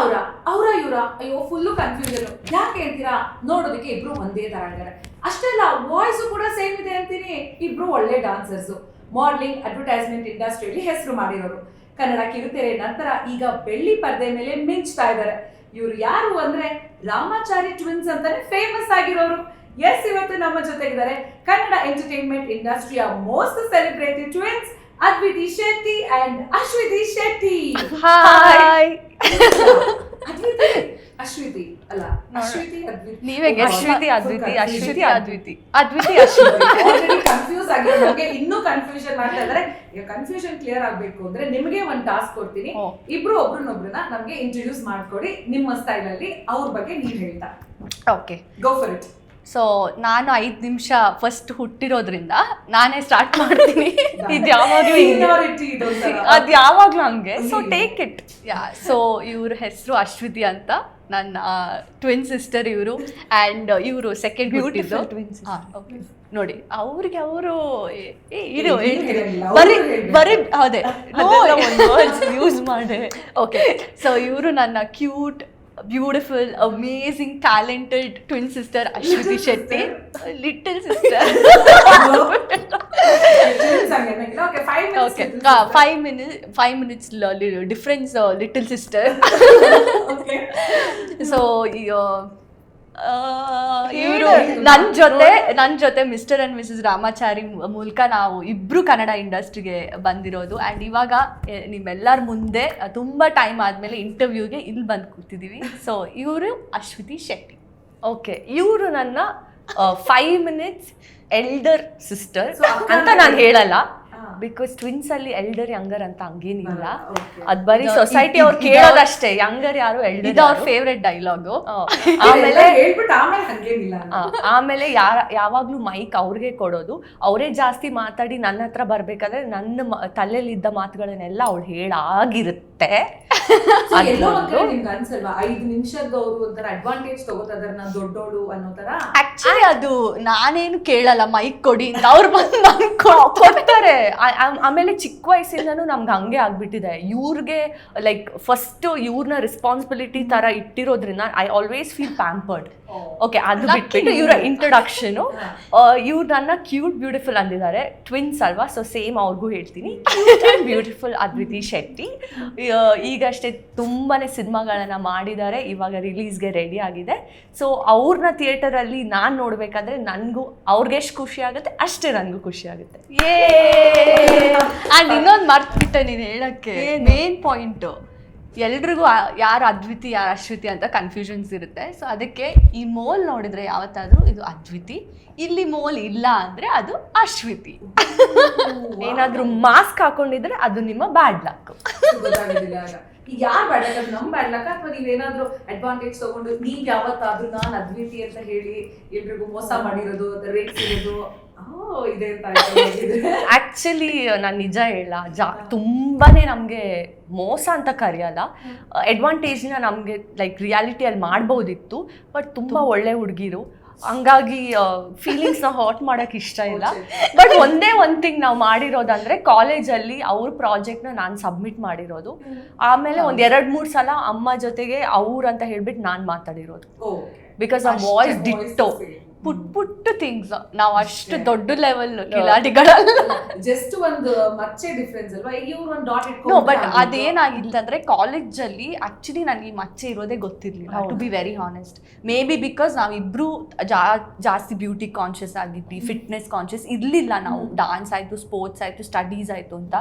ಅವರ ಅವರ, ಇವರ, ಅಯ್ಯೋ ಫುಲ್ಲು ಕನ್ಫ್ಯೂಷನ್ ಯಾಕೆ ಹೇಳ್ತೀರಾ? ನೋಡೋದಕ್ಕೆ ಇಬ್ರು ಒಂದೇ ತರ ಇದ್ದಾರೆ. ಅಷ್ಟೇ ಅಲ್ಲ ವಾಯ್ಸು ಕೂಡ ಸೇಮ್ ಇದೆ ಅಂತೀನಿ. ಇಬ್ರು ಒಳ್ಳೆ ಡಾನ್ಸರ್ಸ್ ಮಾಡಲಿಂಗ್ ಅಡ್ವರ್ಟೈಸ್ಮೆಂಟ್ ಇಂಡಸ್ಟ್ರಿಯಲ್ಲಿ ಹೆಸರು ಮಾಡಿರೋರು. ಕನ್ನಡ ಕಿರುತೆರೆ ನಂತರ ಈಗ ಬೆಳ್ಳಿ ಪರದೆ ಮೇಲೆ ಮಿಂಚ್ತಾ ಇದ್ದಾರೆ. ಇವ್ರು ಯಾರು ಅಂದ್ರೆ ರಾಮಾಚಾರಿ ಟ್ವಿನ್ಸ್ ಅಂತಾನೆ ಫೇಮಸ್ ಆಗಿರೋರು. ಎಸ್ ಇವತ್ತು ನಮ್ಮ ಜೊತೆಗಿದ್ದಾರೆ Kannada entertainment ಇಂಡಸ್ಟ್ರಿಯ most celebrated twins Adviti Shetty and Ashwiti Shetty hi Adviti Ashwiti ಅಲ್ಲ ಅಶ್ವಿತಿ ಅದ್ವಿತಿ ನೀವೇ Oh, ಅಶ್ವಿತಿ ಅದ್ವಿತಿ ಅಶ್ವಿತಿ ಅದ್ವಿತಿ ಅದ್ವಿತಿ ಅಶ್ವಿತಿ ಕನ್ಫ್ಯೂಸ್ ಆಗಿ ನಮಗೆ ಇನ್ನೂ ಕನ್ಫ್ಯೂಷನ್ ಮಾಡ್ತಾ ಇದ್ದಾರೆ. ಈಗ ಕನ್ಫ್ಯೂಷನ್ ಕ್ಲಿಯರ್ ಆಗ್ಬೇಕು ಅಂದ್ರೆ ನಿಮಗೆ ಒಂದು ಟಾಸ್ಕ್ ಕೊಡ್ತೀನಿ. ಓ. ಇಬ್ರು ಒಬ್ರನ್ನೊಬ್ರನ್ನ ನಮಗೆ ಇಂಟ್ರೊಡ್ಯೂಸ್ ಮಾಡ್ಕೊಡಿ. ನಿಮ್ಮ ಸ್ಟೈಲಲ್ಲಿ ಅವ್ರ ಬಗ್ಗೆ ನೀವ್ ಹೇಳ್ತಾ. Okay go for it so ನಾನು ಐದು ನಿಮಿಷ ಫಸ್ಟ್ ಹುಟ್ಟಿರೋದ್ರಿಂದ ನಾನೇ ಸ್ಟಾರ್ಟ್ ಮಾಡ್ತೀನಿ. ಇದು ಯಾವಾಗಲೂ. ಅದು ಯಾವಾಗಲೂ ಹಂಗೆ. So take it yeah so ಇವ್ರ ಹೆಸರು ಅಶ್ವಿತಿ ಅಂತ. ನನ್ನ ಟ್ವಿನ್ ಸಿಸ್ಟರ್ ಇವರು. ಆ್ಯಂಡ್ ಇವರು ಸೆಕೆಂಡ್ ಬ್ಯೂಟಿಫುಲ್ ಟ್ವಿನ್ಸ್. ನೋಡಿ ಅವ್ರಿಗೆ ಅವರು ಇದು ಬರೀ. ಬರೀ ಅದೇ. ಯೂಸ್ ಮಾಡೆ. ಓಕೆ ಸೊ ಇವರು ನನ್ನ cute beautiful amazing talented twin sister Ashwithi Little Shetty sister? Little sister Twins ಹಂಗೇನಿಲ್ಲ. Okay, five minutes okay little ಇವರು. ನನ್ನ ಜೊತೆ ನನ್ನ ಜೊತೆ ಮಿಸ್ಟರ್ ಅಂಡ್ ಮಿಸಸ್ ರಾಮಾಚಾರಿ ಮೂಲಕ ನಾವು ಇಬ್ರು ಕನ್ನಡ ಇಂಡಸ್ಟ್ರಿಗೆ ಬಂದಿರೋದು. ಆ್ಯಂಡ್ ಇವಾಗ ನಿಮ್ಮೆಲ್ಲರ ಮುಂದೆ ತುಂಬ ಟೈಮ್ ಆದಮೇಲೆ ಇಂಟರ್ವ್ಯೂಗೆ ಇಲ್ಲಿ ಬಂದು ಕೂತಿದ್ದೀವಿ ಸೊ ಇವರು ಅಶ್ವಿತಿ ಶೆಟ್ಟಿ. ಓಕೆ ಇವರು ನನ್ನ ಫೈವ್ ಮಿನಿಟ್ಸ್ ಎಲ್ಡರ್ ಸಿಸ್ಟರ್ ಅಂತ ನಾನು ಹೇಳಲ್ಲ. ಬಿಕಾಸ್ ಟ್ವಿನ್ಸ್ ಅಲ್ಲಿ ಎಲ್ಡರ್ ಯಂಗರ್ ಅಂತ ಹಂಗೇನಿಲ್ಲ. ಅದ್ ಬರೀ ಸೊಸೈಟಿ ಅವ್ರು ಕೇಳೋದಷ್ಟೇ. ಯಂಗರ್ ಯಾರು ಎಲ್ಡರ್ ಇದು ಅವ್ರ ಫೇವ್ರೆಟ್ ಡೈಲಾಗ್ ಆಮೇಲೆ ಆಮೇಲೆ ಆಮೇಲೆ ಹಂಗೇನಿಲ್ಲ. ಆಮೇಲೆ ಯಾರ ಯಾವಾಗ್ಲೂ ಮೈಕ್ ಅವ್ರಿಗೆ ಕೊಡೋದು. ಅವರೇ ಜಾಸ್ತಿ ಮಾತಾಡಿ ನನ್ನ ಹತ್ರ ಬರ್ಬೇಕಾದ್ರೆ ನನ್ನ ತಲೆಯಲ್ಲಿ ಇದ್ದ ಮಾತುಗಳನ್ನೆಲ್ಲ ಅವಳು ಹೇಳಾಗಿರುತ್ತೆ. ಆಕ್ಚುಲಿ ಅದು ನಾನೇನು ಕೇಳಲ್ಲ ಮೈಕ್ ಕೊಡಿ ಅಂತ ಅವ್ರು ಬಂದು ನಂಗೆ ಕೊಡ್ತಾರೆ. ಆಮೇಲೆ ಚಿಕ್ಕ ವಯಸ್ಸಿಂದನೂ ನಮ್ಗೆ ಹಂಗೆ ಆಗ್ಬಿಟ್ಟಿದೆ. ಇವ್ರಿಗೆ ಲೈಕ್ ಫಸ್ಟ್ ಇವ್ರನ್ನ ರೆಸ್ಪಾನ್ಸಿಬಿಲಿಟಿ ತರ ಇಟ್ಟಿರೋದ್ರಿಂದ I always feel pampered okay ಅದು ಬಿಟ್ಟು ಬಿಟ್ಬಿಟ್ಟು. ಇವರ. ಇಂಟ್ರೊಡಕ್ಷನು ಇವ್ರು ನನ್ನ ಕ್ಯೂಟ್ ಬ್ಯೂಟಿಫುಲ್ ಅಂದಿದ್ದಾರೆ. ಟ್ವಿನ್ಸ್ ಅಲ್ವಾ? ಸೊ ಸೇಮ್ ಅವ್ರಿಗೂ ಹೇಳ್ತೀನಿ. ಬ್ಯೂಟಿಫುಲ್ ಅದ್ವಿತಿ ಶೆಟ್ಟಿ ಆ, ಈಗಷ್ಟೇ ತುಂಬಾನೇ ಸಿನಿಮಾಗಳನ್ನು ಮಾಡಿದ್ದಾರೆ ಇವಾಗ ರಿಲೀಸ್ಗೆ ರೆಡಿ ಆಗಿದೆ. ಸೊ ಅವ್ರನ್ನ ಥಿಯೇಟರಲ್ಲಿ ನಾನು ನೋಡಬೇಕಾದ್ರೆ ನನಗೂ ಅವ್ರಿಗೆ ಎಷ್ಟು ಖುಷಿ ಆಗುತ್ತೆ ಅಷ್ಟೇ ನನಗೂ ಖುಷಿ ಆಗುತ್ತೆ. ಅಂಡ್ ಇನ್ನೊಂದು ಮರ್ತ್ಬಿಟ್ಟೆ ನೀನು ಹೇಳಕ್ಕೆ. ಮೇನ್ ಪಾಯಿಂಟು ಎಲ್ರಿಗೂ ಯಾರು ಅದ್ವಿತಿ ಯಾರು ಅಶ್ವಿತಿ ಅಂತ ಕನ್ಫ್ಯೂಷನ್ಸ್ ಇರುತ್ತೆ. ಸೊ ಅದಕ್ಕೆ ಈ ಮೋಲ್ ನೋಡಿದ್ರೆ ಯಾವತ್ತಾದ್ರೂ ಇದು ಅದ್ವಿತಿ ಇಲ್ಲಿ ಮೋಲ್ ಇಲ್ಲ ಅಂದ್ರೆ ಅದು ಅಶ್ವಿತಿ. ಏನಾದ್ರೂ ಮಾಸ್ಕ್ ಹಾಕೊಂಡಿದ್ರೆ ಅದು ನಿಮ್ಮ ಬ್ಯಾಡ್ ಲಕ್. ಈಗ ಯಾರು ಬ್ಯಾಡ್ ಲಕ್ ಅದು ನಮ್ ಬ್ಯಾಡ್ ಲಕ್ ಅಥವಾ ನೀವೇನಾದ್ರೂ ಅಡ್ವಾಂಟೇಜ್ ತಗೊಂಡು ನೀವ್ ಯಾವತ್ತಾದ್ರೂ ನಾನ್ ಅದ್ವಿತಿ ಅಂತ ಹೇಳಿ ಎಲ್ರಿಗೂ ಮೋಸ ಮಾಡಿರೋದು ರೇಗ್ಸಿರೋದು ಇರೋದು ಇದೆ ಅಂತ ಆಗಿದೆ. ಆಕ್ಚುಲಿ ನಾನು ನಿಜ ಹೇಳ ಜಾ ತುಂಬಾನೇ ನಮಗೆ ಮೋಸ ಅಂತ ಕರೆಯಲ್ಲ. ಅಡ್ವಾಂಟೇಜ್ನ ನಮಗೆ ಲೈಕ್ ರಿಯಾಲಿಟಿಯಲ್ಲಿ ಮಾಡ್ಬೋದಿತ್ತು ಬಟ್ ತುಂಬ. ಒಳ್ಳೆ ಹುಡುಗಿರು. ಹಂಗಾಗಿ ಫೀಲಿಂಗ್ಸ್ನ ಹಾಟ್ ಮಾಡೋಕ್ಕೆ ಇಷ್ಟ ಇಲ್ಲ. ಬಟ್ ಒಂದೇ ಒಂದು ಥಿಂಗ್ ನಾವು ಮಾಡಿರೋದಂದ್ರೆ ಕಾಲೇಜಲ್ಲಿ ಅವ್ರ ಪ್ರಾಜೆಕ್ಟ್ನ ನಾನು ಸಬ್ಮಿಟ್ ಮಾಡಿರೋದು. ಆಮೇಲೆ ಒಂದು ಎರಡು ಮೂರು ಸಲ ಅಮ್ಮ ಜೊತೆಗೆ ಅವ್ರು ಅಂತ ಹೇಳ್ಬಿಟ್ಟು ನಾನು ಮಾತಾಡಿರೋದು. ಬಿಕಾಸ್ ಆ voice ditto. Put put things ನಾವು ಅಷ್ಟು. ದೊಡ್ಡ ಲೆವೆಲ್ ಕಿಲಾಡಿಗಳಲ್ಲ. ಜಸ್ಟ್ ಒಂದು ಮಚ್ಚೆ ಡಿಫ್ರೆನ್ಸ್ ಅಲ್ವಾ? ಇವ್ರು ಒಂದು ಡಾಟ್ ನೋ ಬಟ್ ಅದೇನಾಗಿತ್ತು ಅಂದ್ರೆ ಕಾಲೇಜಲ್ಲಿ ಆಕ್ಚುಲಿ ನನಗೆ ಈ ಮಚ್ಚೆ ಇರೋದೇ ಗೊತ್ತಿರಲಿಲ್ಲ to. Be very honest maybe because ನಾವಿಬ್ರು ಜಾ ಜಾಸ್ತಿ ಬ್ಯೂಟಿ ಕಾನ್ಷಿಯಸ್ ಆಗಿದ್ವಿ ಫಿಟ್ನೆಸ್ ಕಾನ್ಷಿಯಸ್ ಇರಲಿಲ್ಲ ನಾವು. ಡಾನ್ಸ್ ಆಯಿತು ಸ್ಪೋರ್ಟ್ಸ್ ಆಯಿತು ಸ್ಟಡೀಸ್ ಆಯಿತು ಅಂತ.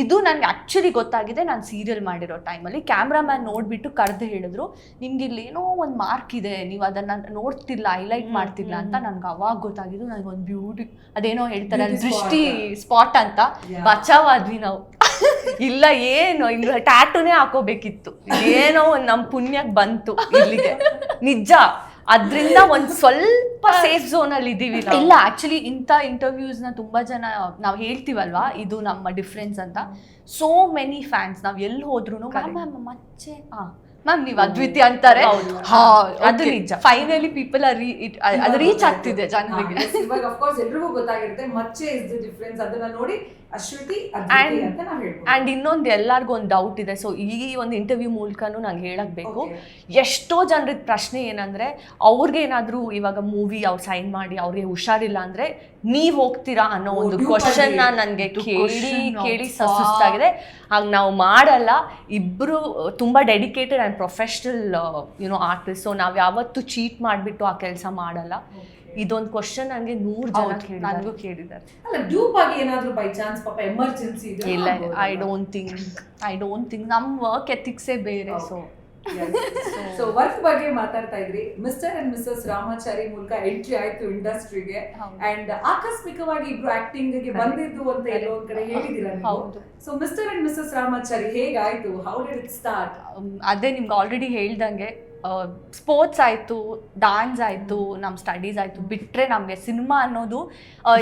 ಇದು ನನಗೆ ಆ್ಯಕ್ಚುಲಿ ಗೊತ್ತಾಗಿದೆ ನಾನು ಸೀರಿಯಲ್ ಮಾಡಿರೋ ಟೈಮಲ್ಲಿ ಕ್ಯಾಮ್ರಾಮ್ಯಾನ್ ನೋಡಿಬಿಟ್ಟು ಕರೆದು ಹೇಳಿದ್ರು ನಿಮ್ಗೆ ಇಲ್ಲಿ ಏನೋ ಒಂದು ಮಾರ್ಕ್ ಇದೆ ನೀವು ಅದನ್ನು ನೋಡ್ತಿಲ್ಲ ಹೈಲೈಟ್ ಹ್ಮ್, ಮಾಡ್ತಿಲ್ಲ ಅಂತ ನನ್ಗೆ ಅವಾಗ ಗೊತ್ತಾಗಿದ್ದು ನನಗೆ ಒಂದು ಬ್ಯೂಟಿ ಅದೇನೋ ಹೇಳ್ತಾರೆ ದೃಷ್ಟಿ ಸ್ಪಾಟ್ ಅಂತ. ಬಚಾವಾದ್ವಿ ನಾವು. ಇಲ್ಲ ಏನು ಇಲ್ಲ ಟ್ಯಾಟೂನೇ ಹಾಕೋಬೇಕಿತ್ತು. ಏನೋ ಒಂದ್ ನಮ್ ಪುಣ್ಯಕ್ ಬಂತು ಇಲ್ಲಿಗೆ. ನಿಜ. ಅದ್ರಿಂದ ಒಂದ್ ಸ್ವಲ್ಪ ಸೇಫ್ ಝೋನ್ ಅಲ್ಲಿ ಇದೀವಿ. ಇಲ್ಲ ಆಕ್ಚುಲಿ ಇಂಥ ನ ತುಂಬಾ ಜನ ನಾವು ಹೇಳ್ತೀವಲ್ವಾ? ಇದು ನಮ್ಮ ಡಿಫ್ರೆನ್ಸ್ ಅಂತ. ಸೋ ಮೆನಿ ಫ್ಯಾನ್ಸ್ ನಾವು ಎಲ್ಲಿ ಹೋದ್ರು. ಮ್ಯಾಮ್ ಮಚ್ಚೆ. ಹಾಂ ಮ್ಯಾಮ್ ನೀವು ಅದ್ವಿತಿ ಅಂತಾರೆ. ಹಾ ಅದು ನಿಜ. ಫೈನಲಿ ಪೀಪಲ್ ಅದು ರೀಚ್ ಆಗ್ತಿದೆ ಜನರಿಗೆ. ಇವಾಗ ಆಫ್ ಕೋರ್ಸ್ ಎಲ್ರಿಗೂ ಗೊತ್ತಾಗಿರುತ್ತೆ. ಮಚ್ಚೆ ಇಸ್ ದಿ ಡಿಫ್ರೆನ್ಸ್ ಅದನ್ನ ನೋಡಿ ಅಶ್ವತಿ ಅದ್ವಿತಿ ಅಂತ ನಾವು ಅಂಡ್ ಇನ್ನೊಂದು ಎಲ್ಲರಿಗೂ ಒಂದು ಡೌಟ್ ಇದೆ. ಸೊ ಈ ಒಂದು ಇಂಟರ್ವ್ಯೂ ಮೂಲಕನೂ ನಂಗೆ ಹೇಳಕ್ ಬೇಕು ಎಷ್ಟೋ ಜನರದ ಪ್ರಶ್ನೆ ಏನಂದ್ರೆ ಅವ್ರಿಗೆ ಏನಾದರೂ ಇವಾಗ ಮೂವಿ ಅವ್ರು ಸೈನ್ ಮಾಡಿ ಅವ್ರಿಗೆ ಹುಷಾರಿಲ್ಲ ಅಂದ್ರೆ ನೀವ್ ಹೋಗ್ತೀರಾ ಅನ್ನೋ ಒಂದು ಕ್ವಶನ್ ಆಗಿ. ನನಗೆ ಕೇಳಿ ಕೇಳಿ ಸಸ್ತಾಗಿದೆ ಹಾಗೆ ನಾವು ಮಾಡಲ್ಲ. ಇಬ್ರು ತುಂಬಾ dedicated and professional you know artist so ನಾವು ಯಾವತ್ತೂ ಚೀಟ್ ಮಾಡಿಬಿಟ್ಟು ಆ ಕೆಲಸ ಮಾಡಲ್ಲ. ಇದೊಂದು ಕ್ವಶನ್ ನನಗೆ ನೂರು ಜನ ನನಗೂ ಕೇಳಿದ್ದಾರೆ. ಇಲ್ಲ? I don't think I don't think ನಮ್ಮ ವರ್ಕ್ ಎಥಿಕ್ಸೇ ಬೇರೆ ಸೊ ಸೊ ವರ್ಕ್ ಬಗ್ಗೆ ಮಾತಾಡ್ತಾ ಇದ್ರಿ. ಮಿಸ್ಟರ್ ಅಂಡ್ ಮಿಸಸ್ ರಾಮಾಚಾರಿ ಮೂಲಕ ಎಂಟ್ರಿ ಆಯ್ತು ಇಂಡಸ್ಟ್ರಿಗೆ ಅಂಡ್ ಆಕಸ್ಮಿಕವಾಗಿ ಇಬ್ರು ಆಕ್ಟಿಂಗ್ಗೆ ಬಂದಿದ್ದು ಅಂತ ಎಲ್ಲೋ ಒಂದ್ ಕಡೆ ಹೇಳಿದೀರಾ. So mister and missus Ramachari ಹೇಗಾಯ್ತು? ಹೌ ಡಿಡ್ ಇಟ್ ಸ್ಟಾರ್ಟ್ ಅದೇ ನಿಮ್ಗೆ ಆಲ್ರೆಡಿ ಹೇಳ್ದಂಗೆ ಸ್ಪೋರ್ಟ್ಸ್ ಆಯಿತು ಡಾನ್ಸ್ ಆಯಿತು ನಮ್ಮ ಸ್ಟಡೀಸ್ ಆಯಿತು. ಬಿಟ್ಟರೆ ನಮಗೆ ಸಿನಿಮಾ ಅನ್ನೋದು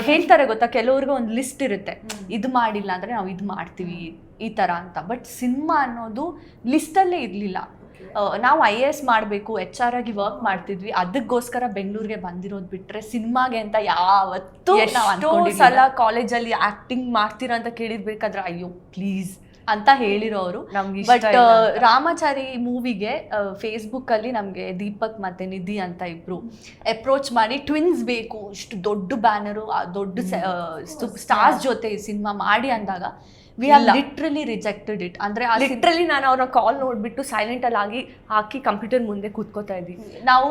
ಹೇಳ್ತಾರೆ ಗೊತ್ತಾ? ಕೆಲವ್ರಿಗೆ ಒಂದು ಲಿಸ್ಟ್ ಇರುತ್ತೆ. ಇದು ಮಾಡಿಲ್ಲ ಅಂದರೆ ನಾವು ಇದು ಮಾಡ್ತೀವಿ ಈ ಥರ ಅಂತ. ಬಟ್ ಸಿನಿಮಾ ಅನ್ನೋದು ಲಿಸ್ಟಲ್ಲೇ ಇರಲಿಲ್ಲ. ನಾವು ಐ ಎ ಎಸ್ ಮಾಡಬೇಕು ಎಚ್ ಆರ್ ಆಗಿ ವರ್ಕ್ ಮಾಡ್ತಿದ್ವಿ. ಅದಕ್ಕೋಸ್ಕರ ಬೆಂಗಳೂರಿಗೆ ಬಂದಿರೋದು ಬಿಟ್ಟರೆ ಸಿನಿಮಾಗೆ ಅಂತ ಯಾವತ್ತೂ ನಾವು ಎಷ್ಟೋ. ಸಲ ಕಾಲೇಜಲ್ಲಿ ಆಕ್ಟಿಂಗ್ ಮಾಡ್ತೀರಾ ಅಂತ ಕೇಳಿರ್ಬೇಕಾದ್ರೆ ಅಯ್ಯೋ ಪ್ಲೀಸ್ ಅಂತ ಹೇಳಿರೋರು. ನಮ್ಗೆ ಬಟ್ ರಾಮಾಚಾರಿ ಮೂವಿಗೆ ಫೇಸ್ಬುಕ್ ಅಲ್ಲಿ ನಮಗೆ ದೀಪಕ್ ಮತ್ತೆ ನಿಧಿ ಅಂತ ಇಬ್ರು ಅಪ್ರೋಚ್ ಮಾಡಿ ಟ್ವಿನ್ಸ್ ಬೇಕು. ಇಷ್ಟು ದೊಡ್ಡ ಬ್ಯಾನರು ದೊಡ್ಡ ಸ್ಟಾರ್ಸ್ ಜೊತೆ ಸಿನಿಮಾ ಮಾಡಿ ಅಂದಾಗ we are. Literally rejected it ಅಂದ್ರೆ ಲಿಟ್ರಲಿ ನಾನು ಅವ್ರ ಕಾಲ್ ನೋಡ್ಬಿಟ್ಟು ಸೈಲೆಂಟ್ ಅಲ್ಲಿ ಆಗಿ ಹಾಕಿ ಕಂಪ್ಯೂಟರ್ ಮುಂದೆ ಕೂತ್ಕೋತಾ ಇದ್ವಿ ನಾವು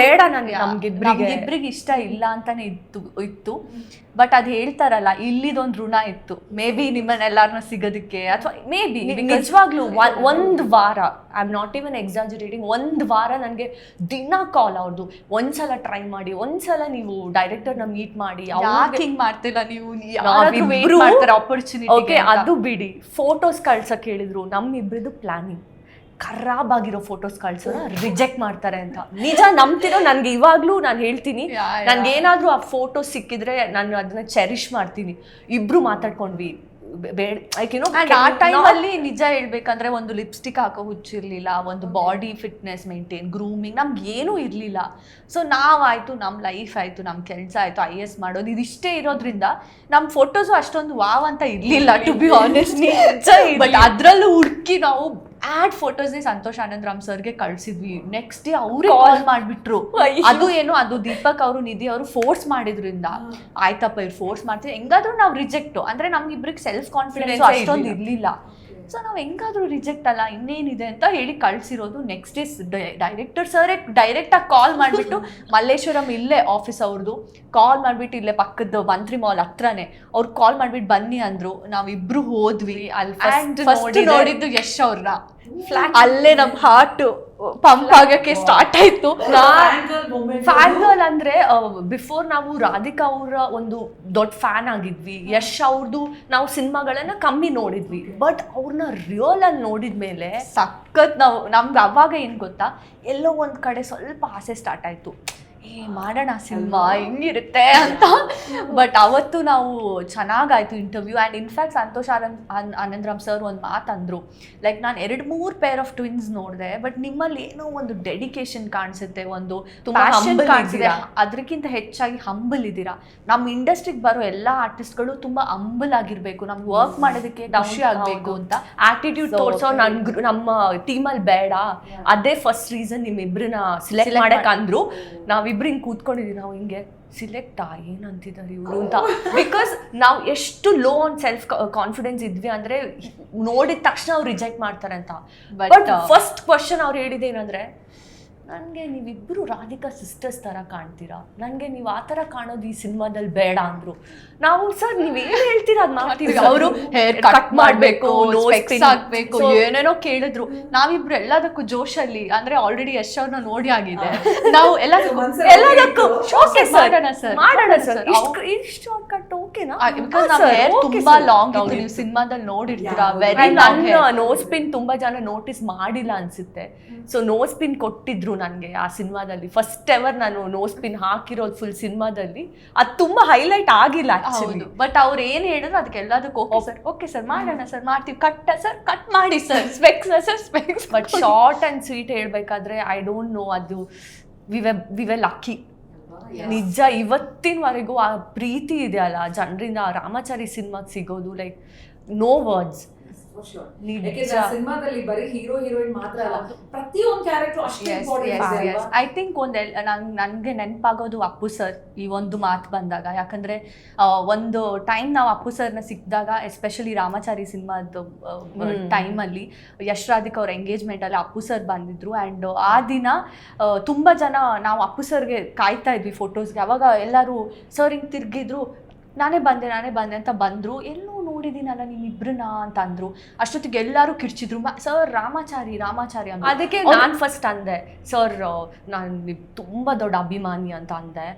ಬೇಡ ನನ್ಗೆ- ನಮ್ಗೆ ಇಷ್ಟ ಇಲ್ಲ ಅಂತಾನೆ ಇತ್ತು ಇತ್ತು. ಬಟ್ ಅದ್ ಹೇಳ್ತಾರಲ್ಲ ಇಲ್ಲಿದೊಂದು ಋಣ ಇತ್ತು. ಮೇ ಬಿ ನಿಮ್ಮನ್ನೆಲ್ಲಾರನ್ನ ಸಿಗೋದಕ್ಕೆ ಅಥವಾ ಮೇ ಬಿ ನಿಜವಾಗ್ಲೂ ಒಂದು ವಾರ I am not even exaggerating ಒಂದು ವಾರ ನನಗೆ ದಿನ ಕಾಲ್ ಅವ್ರದ್ದು ಒಂದ್ಸಲ ಟ್ರೈ ಮಾಡಿ ಒಂದ್ಸಲ ನೀವು ಡೈರೆಕ್ಟರ್ನ ಮೀಟ್ ಮಾಡಿ ಹಿಂಗ್ ಮಾಡ್ತಿಲ್ಲ ನೀವು? ಆಪರ್ಚುನಿಟಿ ಅದು ಬಿಡಿ. ಫೋಟೋಸ್ ಕಳ್ಸಕ್ ಹೇಳಿದ್ರು ನಮ್ಮಿಬ್ರದ್ದು ಪ್ಲಾನಿಂಗ್ ಖರಾಬ್ ಆಗಿರೋ ಫೋಟೋಸ್ ಕಳ್ಸೋಣ ರಿಜೆಕ್ಟ್ ಮಾಡ್ತಾರೆ ಅಂತ. ನಿಜ ನಂಬ್ತಿರೋ ನನ್ಗೆ ಇವಾಗ್ಲೂ ನಾನು ಹೇಳ್ತೀನಿ. ನನ್ಗೆ ಏನಾದ್ರೂ ಆ ಫೋಟೋ ಸಿಕ್ಕಿದ್ರೆ ನಾನು ಅದನ್ನ ಚೆರಿಶ್ ಮಾಡ್ತೀನಿ. ಇಬ್ರು ಮಾತಾಡ್ಕೊಂಡ್ವಿ. ಬೇಡ ಯಾಕೆನೋ ಆ ಟೈಮಲ್ಲಿ ನಿಜ ಹೇಳ್ಬೇಕಂದ್ರೆ ಒಂದು ಲಿಪ್ಸ್ಟಿಕ್ ಹಾಕೋ ಹುಚ್ಚಿರ್ಲಿಲ್ಲ ಒಂದು ಬಾಡಿ ಫಿಟ್ನೆಸ್ ಮೇಂಟೈನ್ ಗ್ರೂಮಿಂಗ್ ನಮ್ಗೆ ಏನೂ ಇರಲಿಲ್ಲ. ಸೊ ನಾವಾಯ್ತು ನಮ್ಮ ಲೈಫ್ ಆಯ್ತು ನಮ್ಮ ಕೆಲಸ ಆಯ್ತು ಐ ಎಸ್ ಮಾಡೋದು ಇದಿಷ್ಟೇ ಇರೋದ್ರಿಂದ ನಮ್ಮ ಫೋಟೋಸು ಅಷ್ಟೊಂದು ವಾವ್ ಅಂತ ಇರಲಿಲ್ಲ ಟು ಬಿ ಆನೆಸ್ಟ್ ಬಟ್ ಅದರಲ್ಲೂ ಹುಡುಕಿ ನಾವು ಆಡ್ ಫೋಟೋಸ್ನೇ ಸಂತೋಷ್ ಆನಂದ್ ರಾಮ್ ಸರ್ಗೆ ಕಳ್ಸಿದ್ವಿ. ನೆಕ್ಸ್ಟ್ ಡೇ ಅವ್ರಿಗೆ ಕಾಲ್ ಮಾಡಿಬಿಟ್ರು. ಅದು ಏನು ಅದು ದೀಪಕ್ ಅವರು ನಿಧಿ ಅವರು ಫೋರ್ಸ್ ಮಾಡಿದ್ರಿಂದ. ಆಯ್ತಪ್ಪ ಇವ್ರು ಫೋರ್ಸ್ ಮಾಡ್ತೀವಿ ಹೆಂಗಾದ್ರೂ ನಾವು ರಿಜೆಕ್ಟ್ ಅಂದ್ರೆ ನಮ್ಗಿಬ್ರಿಗೆ ಸೆಲ್ಫ್ ಕಾನ್ಫಿಡೆನ್ಸ್ ಅಷ್ಟೊಂದು ಇರ್ಲಿಲ್ಲ. ಸೊ ನಾವು ಹೆಂಗಾದ್ರೂ ರಿಜೆಕ್ಟ್ ಅಲ್ಲ ಇನ್ನೇನಿದೆ ಅಂತ ಹೇಳಿ ಕಳ್ಸಿರೋದು ನೆಕ್ಸ್ಟ್ ಡೇ ಡೈರೆಕ್ಟರ್ ಸರೇ ಡೈರೆಕ್ಟಾಗಿ ಕಾಲ್ ಮಾಡಿಬಿಟ್ಟು ಮಲ್ಲೇಶ್ವರಂ ಇಲ್ಲೇ ಆಫೀಸ್ ಅವ್ರದ್ದು ಕಾಲ್ ಮಾಡಿಬಿಟ್ಟು ಇಲ್ಲೇ ಪಕ್ಕದ ಮಂತ್ರಿ ಮಾಲ್ ಹತ್ರನೇ. ಅವ್ರು ಕಾಲ್ ಮಾಡಿಬಿಟ್ಟು ಬನ್ನಿ ಅಂದ್ರು. ನಾವಿಬ್ರು ಹೋದ್ವಿ. ಅಲ್ಲಿ. ನೋಡಿದ್ದು. ಯಶ್ ಅವ್ರನ್ನ ಅಲ್ಲೇ ನಮ್ಮ ಹಾರ್ಟ್ ಪಂಪ್ ಆಗಕ್ಕೆ ಸ್ಟಾರ್ಟ್ ಆಯ್ತು. ಫ್ಯಾನ್ ಗರ್ಲ್ ಅಂದ್ರೆ ಬಿಫೋರ್ ನಾವು ರಾಧಿಕಾ ಅವರ ಒಂದು ದೊಡ್ಡ ಫ್ಯಾನ್ ಆಗಿದ್ವಿ ಯಶ್ ಅವ್ರದ್ದು ನಾವು ಸಿನಿಮಾಗಳನ್ನ ಕಮ್ಮಿ ನೋಡಿದ್ವಿ. ಬಟ್ ಅವ್ರನ್ನ ರಿಯಲ್ ಅಲ್ಲಿ ನೋಡಿದ್ಮೇಲೆ ಸಖತ್. ನಾವು ನಮ್ಗೆ ಅವಾಗ ಏನ್ ಗೊತ್ತಾ ಎಲ್ಲೋ ಒಂದ್ ಕಡೆ ಸ್ವಲ್ಪ ಆಸೆ ಸ್ಟಾರ್ಟ್ ಆಯ್ತು. ಏ ಮಾಡೋಣ ಸಿನಿಮಾ ಹೆಂಗಿರುತ್ತೆ ಅಂತ. ಬಟ್ ಅವತ್ತು ನಾವು ಚೆನ್ನಾಗಾಯ್ತು interview and in fact Santosh Anand an Anandram sir ಒಂದು ಮಾತಂದರು ಲೈಕ್ ನಾನು ಎರಡು ಮೂರು ಪೇರ್ ಆಫ್ ಟ್ವಿನ್ಸ್ ನೋಡಿದೆ ಬಟ್ ನಿಮ್ಮಲ್ಲಿ ಏನೋ ಒಂದು ಡೆಡಿಕೇಶನ್ ಕಾಣಿಸುತ್ತೆ ಒಂದು humble ಕಾಣಿಸಿದೆ ಅದಕ್ಕಿಂತ ಹೆಚ್ಚಾಗಿ ಹಂಬಲ್ ಇದ್ದೀರಾ? ನಮ್ಮ ಇಂಡಸ್ಟ್ರಿಗೆ ಬರೋ ಎಲ್ಲ ಆರ್ಟಿಸ್ಟ್ಗಳು ತುಂಬಾ ಹಂಬಲ್ ಆಗಿರಬೇಕು. ನಮ್ಗೆ ವರ್ಕ್ ಮಾಡೋದಕ್ಕೆ ಖುಷಿ ಆಗಬೇಕು ಅಂತ. ಆಟಿಟ್ಯೂಡ್ ತೋರಿಸೋ ನನ್ ಗ್ರೂ- ನಮ್ಮ ಟೀಮಲ್ಲಿ ಬೇಡ. ಅದೇ ಫಸ್ಟ್ ರೀಸನ್ ನಿಮ್ಮಿಬ್ಬರನ್ನ ಸೆಲೆಕ್ಟ್ ಸಿಲೆಕ್ಟ್ Select ಮಾಡಕ್ ಮಾಡ್- ಅಂದ್ರು. ನಾವಿಬ್ರು ಹಿಂಗೆ ಕೂತ್ಕೊಂಡಿದೀವಿ ನಾವು ಹಿಂಗೆ ಸಿಲೆಕ್ಟಾ ಏನಂತಿದ್ದಾರೆ ಇವರು? ಅಂತ. ಬಿಕಾಸ್ ನಾವು ಎಷ್ಟು ಲೋ ಆನ್ ಸೆಲ್ಫ್ ಕಾನ್ಫಿಡೆನ್ಸ್ ಇದ್ವಿ ಅಂದ್ರೆ ನೋಡಿದ ತಕ್ಷಣ ಅವ್ರು ರಿಜೆಕ್ಟ್ ಮಾಡ್ತಾರೆ ಅಂತ. ಬಟ್ ಫಸ್ಟ್ ಕ್ವಶನ್ ಅವ್ರು ಹೇಳಿದೇನಂದ್ರೆ ನನಗೆ ನೀವಿಬ್ಬರು ರಾಧಿಕಾ ಸಿಸ್ಟರ್ಸ್ ಥರ ಕಾಣ್ತೀರಾ? ನನಗೆ ನೀವು ಆ ಥರ ಕಾಣೋದು ಈ ಸಿನಿಮಾದಲ್ಲಿ ಬೇಡ ಅಂದ್ರು. ನಾವು ಸರ್ ನೀವು ಏನು ಹೇಳ್ತೀರಾ? ಅದು ಮಾಡ್ತೀವಿ ಅವರು ಹೇರ್ ಕಟ್ ಮಾಡಬೇಕು ಹಾಕ್ಬೇಕು ಏನೇನೋ ಕೇಳಿದ್ರು. ನಾವಿಬ್ರು ಎಲ್ಲದಕ್ಕೂ ಜೋಶಲ್ಲಿ ಅಂದ್ರೆ ಆಲ್ರೆಡಿ ಯಶ್ ಅವ್ರನ್ನ ನೋಡಿ ಆಗಿದೆ. ನಾವು ಎಲ್ಲದಕ್ಕೂ ಎಲ್ಲದಕ್ಕೂ ಇಟ್ಟು, ಓಕೆ ಸರ್ ಮಾಡೋಣ ಸರ್ ಮಾಡೋಣ ಸರ್ ಇಷ್ಟು ಶಾರ್ಟ್ ಕಟ್ಟು ಓಕೆನಾ? ಬಿಕಾಸ್ ನಮ್ಮ ಹೇರ್ ತುಂಬಾ ಲಾಂಗ್ ಇತ್ತು ನೀವು ಸಿನಿಮಾದಲ್ಲಿ ನೋಡಿರ್ತೀರಾ. ವೆರಿ ನನ್ನ ನೋಸ್ ಪಿನ್ ತುಂಬಾ ಜನ ನೋಟಿಸ್ ಮಾಡಿಲ್ಲ ಅನ್ಸುತ್ತೆ. ಸೊ ನೋಸ್ ಪಿನ್ ಕೊಟ್ಟಿದ್ರು ನನಗೆ ಆ ಸಿನಿಮಾದಲ್ಲಿ. ಫಸ್ಟ್ ಎವರ್ ನಾನು ನೋಸ್ ಪಿನ್ ಹಾಕಿರೋದು ಫುಲ್ ಸಿನಿಮಾದಲ್ಲಿ. ಅದು ತುಂಬಾ ಹೈಲೈಟ್ ಆಗಿಲ್ಲ ಆಕ್ಚುಲಿ ಬಟ್ ಅವ್ರು ಏನ್ ಹೇಳಿದ್ರು ಅದಕ್ಕೆ ಎಲ್ಲದಕ್ಕೂ ಸರ್ ಓಕೆ ಸರ್ ಮಾಡೋಣ ಸರ್ ಮಾಡ್ತೀವಿ. ಕಟ್ಟ ಸರ್ ಕಟ್ ಮಾಡಿ sir specs sir specs but short and sweet ಹೇಳ್ಬೇಕಾದ್ರೆ ಐ ಡೋಂಟ್ ನೋ ಅದು ವಿ ವೆ ಲಕ್ಕಿ ನಿಜ ಇವತ್ತಿನವರೆಗೂ ಆ ಪ್ರೀತಿ ಇದೆಯಲ್ಲ ಜನರಿಂದ ರಾಮಾಚಾರಿ ಸಿನಿಮಾಗೆ ಸಿಗೋದು ಲೈಕ್ ನೋ ವರ್ಡ್ಸ್ ಸಿನಿಮಾದಲ್ಲಿ ಬರೀ ಹೀರೋ ಹೀರೋಯಿನ್ ಮಾತ್ರ ಅಲ್ಲ ಪ್ರತಿಯೊಂದು ಕ್ಯಾರೆಕ್ಟರ್ ಅಷ್ಟೇ ಇಂಪಾರ್ಟೆಂಟ್ ಐ ಥಿಂಕ್ ಒಂದ್ ನಂಗೆ ನನಗೆ ನೆನಪಾಗೋದು ಅಪ್ಪು ಸರ್ ಈ ಒಂದು ಮಾತು ಬಂದಾಗ. ಯಾಕಂದ್ರೆ ಒಂದು ಟೈಮ್ ನಾವು ಅಪ್ಪು ಸರ್ನ ಸಿಕ್ಕಿದಾಗ ಎಸ್ಪೆಷಲಿ ರಾಮಾಚಾರಿ ಸಿನಿಮಾದ ಟೈಮ್ ಟೈಮಲ್ಲಿ ಯಶ್ ರಾಧಿಕ್ ಅವ್ರ ಎಂಗೇಜ್ಮೆಂಟಲ್ಲಿ ಅಪ್ಪು ಸರ್ ಬಂದಿದ್ರು. ಅಂಡ್ ಆ ದಿನ ತುಂಬಾ ತುಂಬ ಜನ ನಾವು ಅಪ್ಪು ಸರ್ಗೆ ಕಾಯ್ತಾ ಇದ್ವಿ ಫೋಟೋಸ್ಗೆ ಅವಾಗ ಎಲ್ಲರೂ ಸರ್ ಹಿಂಗೆ ತಿರ್ಗಿದ್ರು ನಾನೇ ಬಂದೆ ನಾನೇ ಬಂದೆ ಅಂತ ಬಂದರು. ಎಲ್ಲೂ ನೋಡಿದ್ದೀನಲ್ಲ ನಿಮ್ಮಿಬ್ರನ್ನ ಅಂತ ಅಂದರು. ಅಷ್ಟೊತ್ತಿಗೆ ಎಲ್ಲರೂ ಕಿರ್ಚಿದ್ರು. ಸರ್ ರಾಮಾಚಾರಿ ರಾಮಾಚಾರಿ ಅಂತ ಅದಕ್ಕೆ ನಾನು ಫಸ್ಟ್ ಅಂದೆ ಸರ್ ನಾನು ತುಂಬಾ ದೊಡ್ಡ ಅಭಿಮಾನಿ ಅಂತ ಅಂದೆ.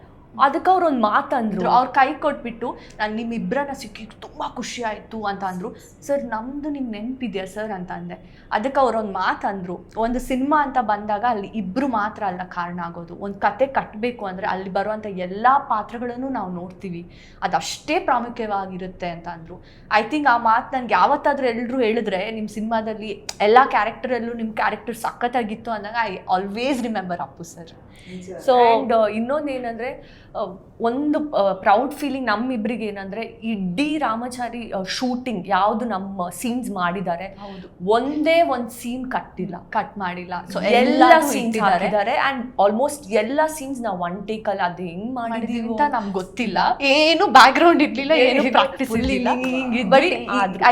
ಅದಕ್ಕೆ ಅವ್ರು ಒಂದು ಮಾತಂದ್ರು ಅವ್ರ ಕೈ ಕೊಟ್ಬಿಟ್ಟು ನಾನು ನಿಮ್ಮಿಬ್ಬರನ್ನ ಸಿಕ್ಕಿ ತುಂಬ ಖುಷಿ ಆಯಿತು ಅಂತ ಅಂದರು. ಸರ್ ನಮ್ಮದು ನಿಮ್ಗೆ ನೆನಪಿದೆಯಾ ಸರ್? ಅಂತ ಅಂದೆ. ಅದಕ್ಕೆ ಅವ್ರೊಂದು ಮಾತಂದರು ಒಂದು ಸಿನಿಮಾ ಅಂತ ಬಂದಾಗ ಅಲ್ಲಿ ಇಬ್ಬರು ಮಾತ್ರ ಅಲ್ಲ ಕಾರಣ ಆಗೋದು. ಒಂದು ಕತೆ ಕಟ್ಟಬೇಕು ಅಂದರೆ ಅಲ್ಲಿ ಬರುವಂಥ ಎಲ್ಲ ಪಾತ್ರಗಳನ್ನು ನಾವು ನೋಡ್ತೀವಿ. ಅದಷ್ಟೇ ಪ್ರಾಮುಖ್ಯವಾಗಿರುತ್ತೆ ಅಂತ ಅಂದರು. ಐ ಥಿಂಕ್ ಆ ಮಾತು ನನಗೆ ಯಾವತ್ತಾದರೂ ಎಲ್ಲರೂ ಹೇಳಿದ್ರೆ ನಿಮ್ಮ ಸಿನಿಮಾದಲ್ಲಿ ಎಲ್ಲ ಕ್ಯಾರೆಕ್ಟರಲ್ಲೂ ನಿಮ್ಮ ಕ್ಯಾರೆಕ್ಟರ್ ಸಖತ್ತಾಗಿತ್ತು ಅಂದಾಗ I always remember Appu sir. So and ಇನ್ನೊಂದು ಏನಂದ್ರೆ ಒಂದು ಪ್ರೌಡ್ ಫೀಲಿಂಗ್ ನಮ್ಮಿಬ್ರಿಗೆ ಏನಂದ್ರೆ ಇಡೀ ರಾಮಚಾರಿ ಶೂಟಿಂಗ್ ಯಾವುದು ನಮ್ಮ ಸೀನ್ಸ್ ಮಾಡಿದ್ದಾರೆ. ಒಂದೇ ಒಂದು ಸೀನ್ ಕಟ್ಟಿಲ್ಲ ಕಟ್ ಮಾಡಿಲ್ಲ. ಸೊ ಎಲ್ಲ ಸೀನ್ಸ್ ಹಾಕಿದ್ದಾರೆ ಅಂಡ್ ಆಲ್ಮೋಸ್ಟ್ ಎಲ್ಲ ಸೀನ್ಸ್ ನಾವು ಒನ್ ಟೇಕ್ ಅಲ್ಲಿ ಅದು ಹೆಂಗ್ ಮಾಡಿದೀವಿ ಅಂತ ನಮ್ಗೆ ಗೊತ್ತಿಲ್ಲ. ಏನು ಬ್ಯಾಕ್ ಗ್ರೌಂಡ್ ಇರ್ಲಿಲ್ಲ ಏನು ಪ್ರಾಕ್ಟೀಸ್ ಇರ್ಲಿಲ್ಲ. ಬಟ್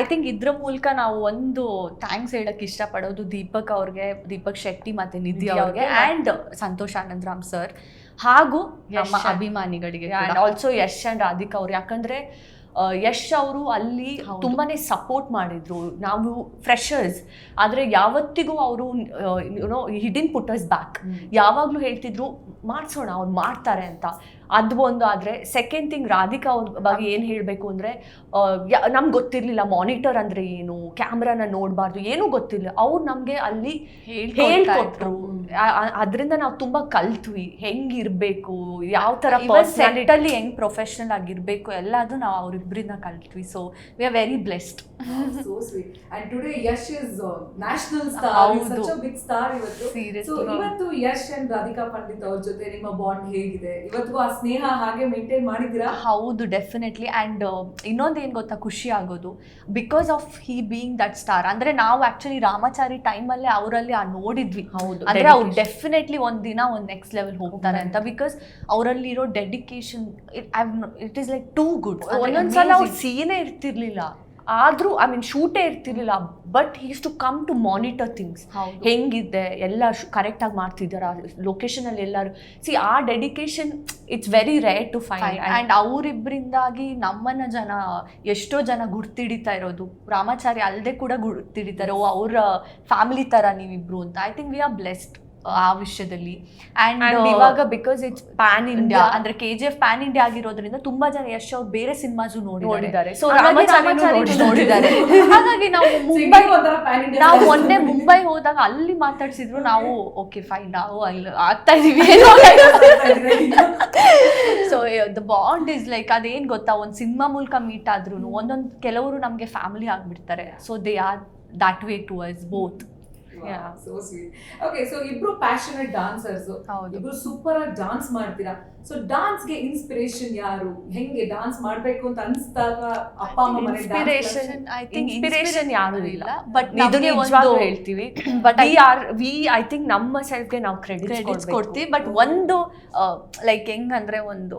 ಐ ಥಿಂಕ್ ಇದ್ರ ಮೂಲಕ ನಾವು ಒಂದು ಥ್ಯಾಂಕ್ಸ್ ಹೇಳಕ್ ಇಷ್ಟಪಡೋದು ದೀಪಕ್ ಅವ್ರಿಗೆ ದೀಪಕ್ ಶೆಟ್ಟಿ ಮತ್ತೆ ನಿಧಿ ಅವ್ರಿಗೆ. ಅಂಡ್ ಸಂತೋಷ್ ಆನಂದರಾಮ್ ಸರ್ ಹಾಗೂ ನಮ್ಮ. ಅಭಿಮಾನಿಗಳಿಗೆ ಆಲ್ಸೋ ಯಶ್ ಅಂಡ್ ರಾಧಿಕಾ ಅವ್ರು. ಯಾಕಂದ್ರೆ ಯಶ್ ಅವರು ಅಲ್ಲಿ. ತುಂಬಾನೇ ಸಪೋರ್ಟ್ ಮಾಡಿದ್ರು. ನಾವು ಫ್ರೆಶರ್ಸ್ ಆದ್ರೆ ಯಾವತ್ತಿಗೂ ಅವರು ಯುನೋ ಹಿಡಿನ್ ಪುಟ್ಟರ್ಸ್ ಬ್ಯಾಕ್ ಯಾವಾಗಲೂ ಹೇಳ್ತಿದ್ರು ಮಾಡಿಸೋಣ ಅವ್ರು ಮಾಡ್ತಾರೆ ಅಂತ. ಅದು ಒಂದು ಆದರೆ ಸೆಕೆಂಡ್ ಥಿಂಗ್ ರಾಧಿಕಾ ಅವ್ರ ಬಗ್ಗೆ ಏನು ಹೇಳಬೇಕು ಅಂದರೆ ನಮ್ಗೆ ಗೊತ್ತಿರಲಿಲ್ಲ ಮಾನಿಟರ್ ಅಂದರೆ ಏನು ಕ್ಯಾಮ್ರಾನ ನೋಡಬಾರ್ದು ಏನೂ ಗೊತ್ತಿರಲಿಲ್ಲ. ಅವ್ರು ನಮಗೆ ಅಲ್ಲಿ ಹೇಳ್ಕೊಟ್ರು. ಅದರಿಂದ ನಾವು ತುಂಬ ಕಲ್ತ್ವಿ. ಹೆಂಗಿರಬೇಕು ಯಾವ ಥರ ಸೆಟ್ ಅಲ್ಲಿ ಹೆಂಗ್ ಪ್ರೊಫೆಷನಲ್ ಆಗಿರಬೇಕು ಎಲ್ಲದು ನಾವು ಅವರಿಬ್ಬರಿಂದ ಕಲ್ತ್ವಿ. So we are very blessed so sweet. And today yash is uh, national star. He's ಹೌದು. such a big star ಇವತ್ತು. ಯಶ್ ಅಂಡ್ ರಾಧಿಕಾ ಪಂಡಿತ್ ಅವ್ರ ಜೊತೆ ನಿಮ್ಮ ಬಾಂಡ್ ಹೇಗಿದೆ? ಇವತ್ತು ಆ ಸ್ನೇಹ ಹಾಗೆ ಮೇಂಟೈನ್ ಮಾಡಿದಿರಾ ಹೌದು ಡೆಫಿನೆಟ್ಲಿ ಆ್ಯಂಡ್ ಇನ್ನೊಂದು ಏನು ಗೊತ್ತಾ? ಖುಷಿ ಆಗೋದು. Because of he being that star ಅಂದರೆ ನಾವು ಆ್ಯಕ್ಚುಲಿ ರಾಮಾಚಾರಿ ಟೈಮಲ್ಲಿ ಅವರಲ್ಲಿ ಆ ನೋಡಿದ್ವಿ. ಹೌದು ಅಂದರೆ ಅವ್ರು ಡೆಫಿನೆಟ್ಲಿ ಒಂದು ದಿನ ಒಂದು ನೆಕ್ಸ್ಟ್ ಲೆವೆಲ್ ಹೋಗ್ತಾರೆ ಅಂತ. Because ಅವರಲ್ಲಿರೋ dedication it is like too good ಒಂದೊಂದ್ಸಲ ಅವ್ರು ಸೀನೇ ಇರ್ತಿರ್ಲಿಲ್ಲ. ಆದ್ರೂ ಐ ಮೀನ್ ಶೂಟೇ ಇರ್ತಿರ್ಲಿಲ್ಲ but he's to come to monitor things. ಹೆಂಗಿದೆ ಎಲ್ಲ ಕರೆಕ್ಟಾಗಿ ಮಾಡ್ತಿದ್ದಾರಾ ಲೊಕೇಶನ್ ಅಲ್ಲಿ ಎಲ್ಲರೂ. ಸಿ ಆ dedication it's very rare to find and ಅವರಿಬ್ಬರಿಂದಾಗಿ ನಮ್ಮನ್ನ ಜನ ಎಷ್ಟೋ ಜನ ಗುರ್ತಿಡಿತಾ ಇರೋದು. ರಾಮಾಚಾರಿ ಅಲ್ಲದೆ ಕೂಡ ಗುರ್ತಿಡಿತಾರೆ ಓ ಅವ್ರ ಫ್ಯಾಮಿಲಿ ತರ ನೀವಿಬ್ರು ಅಂತ. I think we are blessed ಆ ವಿಷಯದಲ್ಲಿ ಅಂಡ್ ಅಂಡ್ ಇವಾಗ ಬಿಕಾಸ್ ಇಟ್ಸ್ ಪ್ಯಾನ್ ಇಂಡಿಯಾ ಅಂದ್ರೆ K G F pan India ಆಗಿರೋದ್ರಿಂದ ತುಂಬಾ ಜನ ಯಶ್ ಅವ್ರು ಬೇರೆ ಸಿನಿಮಾಸು ನೋಡಿದ್ದಾರೆ. ಸೊ ನೋಡಿದ್ದಾರೆ. ಹಾಗಾಗಿ ನಾವು ಮುಂಬೈ ನಾವು. ಮೊನ್ನೆ ಮುಂಬೈ ಹೋದಾಗ ಅಲ್ಲಿ ಮಾತಾಡ್ಸಿದ್ರು ನಾವು ಓಕೆ ಫೈನ್ ನಾವು ಅಲ್ಲಿ ಆಗ್ತಾ ಇದೀವಿ so the bond is like ಅದೇನ್ ಗೊತ್ತಾ ಒಂದು ಸಿನಿಮಾ ಮೂಲಕ ಮೀಟ್ ಆದ್ರೂ ಒಂದೊಂದ್ ಕೆಲವರು ನಮಗೆ ಫ್ಯಾಮಿಲಿ ಆಗ್ಬಿಡ್ತಾರೆ so they are that way to us both. So sweet okay so ಇಬ್ರು ಪ್ಯಾಷನೆಟ್ ಡಾನ್ಸರ್ಸ್ ಹೌದು. ಇಬ್ರು ಸೂಪರ್ ಆಗಿ ಡಾನ್ಸ್ ಮಾಡ್ತೀರಾ? ಸೊ ಡಾನ್ಸ್ಗೆ ಇನ್ಸ್ಪಿರೇಷನ್ ಯಾರು? ಹೆಂಗೆ ಡಾನ್ಸ್ ಮಾಡ್ಬೇಕು ಅಂತ ಅನ್ಸ್ದಾಗ ಅಪ್ಪ ಅಮ್ಮ ಇನ್ಸ್ಪಿರೇಷನ್ ಐ ಥಿಂಕ್ ಇನ್ಸ್ಪಿರೇಷನ್ ಯಾರು ಇಲ್ಲ. ಬಟ್ ಇದು ನಿಜವಾಗ್ಲೂ ಹೇಳ್ತೀವಿ. But we are we I think ನಮ್ಮ ಸೆಲ್ಫ್ಗೆ ನಾವು ಕ್ರೆಡಿಟ್ ಕ್ರೆಡಿಟ್ಸ್ ಕೊಡ್ತೀವಿ. ಬಟ್ ಒಂದು ಲೈಕ್ ಹೆಂಗ್ ಅಂದ್ರೆ ಒಂದು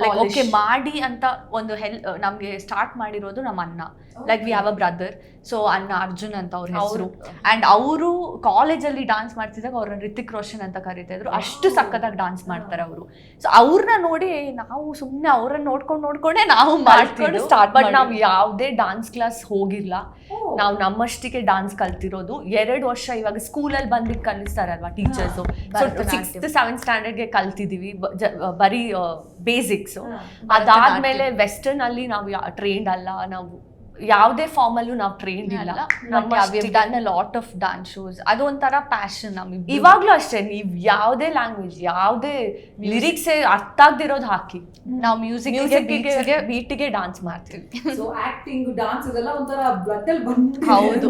ಲೈಕ್ ಓಕೆ ಮಾಡಿ ಅಂತ ಒಂದು ಹೆಲ್ ನಮಗೆ ಸ್ಟಾರ್ಟ್ ಮಾಡಿರೋದು ನಮ್ಮ ಅಣ್ಣ like we have a brother so ಅನ್ನ ಅರ್ಜುನ್ ಅಂತ ಅವ್ರ ಹೆಸರು. ಅವ್ರು- ಅಂಡ್ ಅವರು ಕಾಲೇಜಲ್ಲಿ ಡಾನ್ಸ್ ಮಾಡ್ತಿದ್ದಾಗ ಅವ್ರನ್ನ ರಿತಿಕ್ ರೋಷನ್ ಅಂತ ಕರಿತಾ ಇದ್ರು. ಅಷ್ಟು ಸಕ್ಕತ್ತಾಗಿ ಡಾನ್ಸ್ ಮಾಡ್ತಾರೆ ಅವರು. ಸೊ ಅವ್ರನ್ನ ನೋಡಿ ನಾವು ಸುಮ್ಮನೆ ಅವ್ರನ್ನ ನೋಡ್ಕೊಂಡು ನೋಡ್ಕೊಂಡೆ ನಾವು ಮಾಡ್ಕೊಂಡು ಸ್ಟಾರ್ಟ್ ಬಟ್ ನಾವು ಯಾವ್ದೇ ಡಾನ್ಸ್ ಕ್ಲಾಸ್ ಹೋಗಿಲ್ಲ. ನಾವು ನಮ್ಮಷ್ಟಿಗೆ ಡಾನ್ಸ್ ಕಲ್ತಿರೋದು. ಎರಡು ವರ್ಷ ಇವಾಗ ಸ್ಕೂಲಲ್ಲಿ ಬಂದಿದ್ದು ಕಲಿಸ್ತಾರಲ್ವಾ ಟೀಚರ್ಸ್ ಸೊ. ಸಿಕ್ಸ್ತ್ ಸೆವೆಂತ್ ಸ್ಟ್ಯಾಂಡರ್ಡ್ಗೆ ಕಲ್ತಿದೀವಿ. ಬ- ಬರೀ ಬೇಸಿಕ್ಸ್. ಅದಾದ್ಮೇಲೆ ವೆಸ್ಟರ್ನ್ ಅಲ್ಲಿ ನಾವು ಟ್ರೈನ್ಡ್ ಅಲ್ಲ. ನಾವು ಯಾವುದೇ ಫಾರ್ಮ್ ಅಲ್ಲೂ ನಾವು ಟ್ರೈನ್ ಇಲ್ಲ ನಮ್ಗೆ done a lot of dance shows ಅದು ಒಂಥರ ಪ್ಯಾಷನ್ ನಮಗೆ ಇವಾಗ್ಲೂ ಅಷ್ಟೇ ನೀವ್ ಯಾವುದೇ ಲ್ಯಾಂಗ್ವೇಜ್ ಯಾವುದೇ ಲಿರಿಕ್ಸ್ ಅರ್ಥ ಆಗ್ದಿರೋದು ಹಾಕಿ. ನಾವು ಮ್ಯೂಸಿಕ್ ಮ್ಯೂಸಿಕ್ಗೆ ಬೀಟಿಗೆ ಡಾನ್ಸ್ ಮಾಡ್ತೀವಿ. ಸೊ ಆಕ್ಟಿಂಗ್ ಡಾನ್ಸ್ ಇದೆಲ್ಲ ಒಂಥರ ಬ್ಲಡ್ ಅಲ್ಲಿ ಬಂದು ಹೌದು.